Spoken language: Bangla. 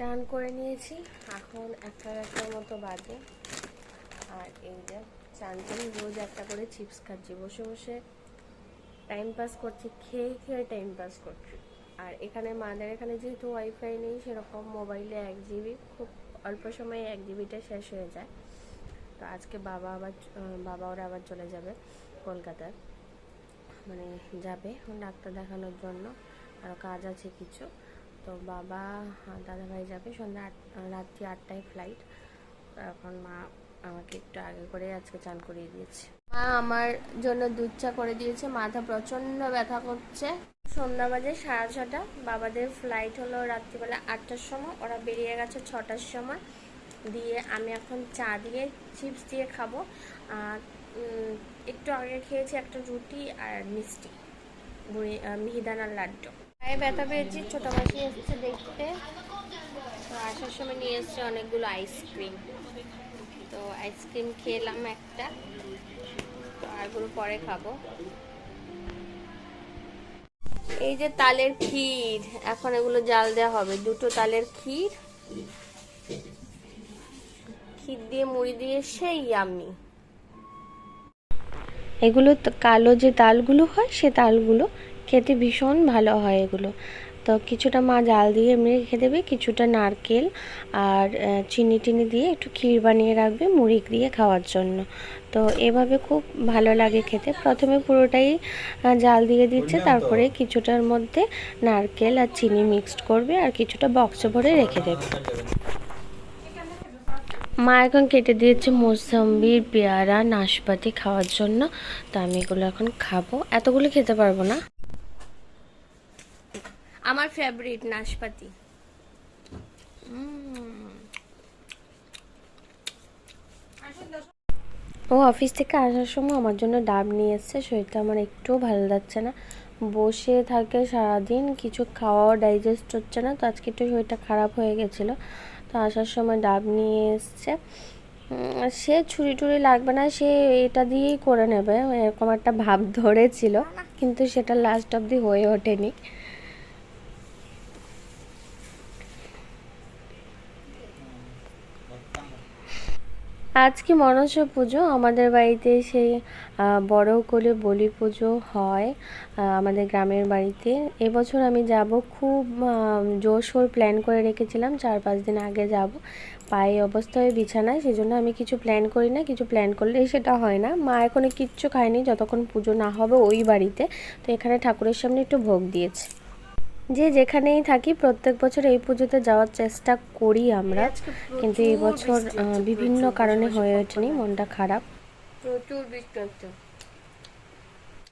চান করে নিয়েছি। এখন একটা একটার মতো বাজে। আর এই যে চান রোজ একটা করে চিপস খাচ্ছি। বসে বসে টাইম পাস করছি, খেয়ে খেয়ে টাইম পাস করছি। আর এখানে মাদের এখানে যেহেতু ওয়াইফাই নেই, সেরকম মোবাইলে এক জিবি খুব অল্প সময়ে এক জিবিটা শেষ হয়ে যায়। তো আজকে বাবা আবার, বাবা ওরা আবার চলে যাবে কলকাতায়। মানে যাবে ডাক্তার দেখানোর জন্য। আরও কাজ আছে কিছু। তো বাবা দাদাভাই যাবে সন্ধ্যা আট রাত্রি আটটায় ফ্লাইট এখন মা আমাকে একটু আগে করে আজকে চান করিয়ে দিয়েছে। মা আমার জন্য দুধ চা করে দিয়েছে, মাথা প্রচণ্ড ব্যথা করছে। সন্ধ্যা বাজে সাড়ে ছটা, বাবাদের ফ্লাইট হলো রাত্রিবেলা আটটার সময়, ওরা বেরিয়ে গেছে ছটার সময়। দিয়ে আমি এখন চা দিয়ে চিপস দিয়ে খাব একটু আগে খেয়েছি একটা রুটি আর মিষ্টি মিহিদানার লাড্ডু। পায়ে ব্যথা পেয়েছি, ছোটো মাসি এসেছে দেখতে। তো আসার সময় নিয়ে এসছে অনেকগুলো আইসক্রিম তো আইসক্রিম খেলাম একটা আরগুলো পরে খাব। এই যে তালের ক্ষীর, এখন এগুলো জাল দেওয়া হবে। দুটো তালের ক্ষীর। ক্ষীর দিয়ে মুড়ি দিয়ে সেই আমি। এগুলো কালো যে তালগুলো হয়, সে তালগুলো খেতে ভীষণ ভালো হয় এগুলো। তো কিছুটা মা জাল দিয়ে এমনি রেখে দেবে কিছুটা নারকেল আর চিনি টিনি দিয়ে একটু ক্ষীর বানিয়ে রাখবে মুড়ি দিয়ে খাওয়ার জন্য। তো এভাবে খুব ভালো লাগে খেতে। প্রথমে পুরোটাই জাল দিয়ে দিচ্ছে তারপরে কিছুটার মধ্যে নারকেল আর চিনি মিক্সড করবে আর কিছুটা বক্সে ভরে রেখে দেবে। মা এখন কেটে দিয়েছে মোসাম্বি পেয়ারা নাশপাতি খাওয়ার জন্য। তো আমি এগুলো এখন খাব। এতগুলো খেতে পারব না। আমার ফেভারিট নাশপাতি। ও অফিস থেকে আসার সময় আমার জন্য ডাব নিয়ে এসছে শরীরটা আমার একটুও ভালো যাচ্ছে না। বসে থাকে সারাদিন কিছু খাওয়াও ডাইজেস্ট হচ্ছে না তো আজকে একটু শরীরটা খারাপ হয়ে গেছিল। তো আসার সময় ডাব নিয়ে এসছে। সে ছুরি টুরি লাগবে না সে এটা দিয়েই করে নেবে। এরকম একটা ভাব ধরেছিল কিন্তু সেটা লাস্ট অবধি হয়ে ওঠেনি। আজকে মনসা পুজো আমাদের বাড়িতে সেই বড় করে বলি পুজো হয় আমাদের গ্রামের বাড়িতে। এবছর আমি যাব খুব আহ, জোরশোর প্ল্যান করে রেখেছিলাম চার পাঁচ দিন আগে যাব। পায়ে অবস্থা হয়ে বিছানায় সেজন্য আমি কিছু প্ল্যান করি না কিছু প্ল্যান করলে সেটা হয় না। মা এখনও কিচ্ছু খায়নি যতক্ষণ পুজো না হবে ওই বাড়িতে। তো এখানে ঠাকুরের সামনে একটু ভোগ দিয়েছে। যে যেখানেই থাকি প্রত্যেক বছর এই পুজোতে যাওয়ার চেষ্টা করি আমরা। কিন্তু এই বছর বিভিন্ন কারণে হয়ে ওঠেনি, মনটা খারাপ। প্রচুর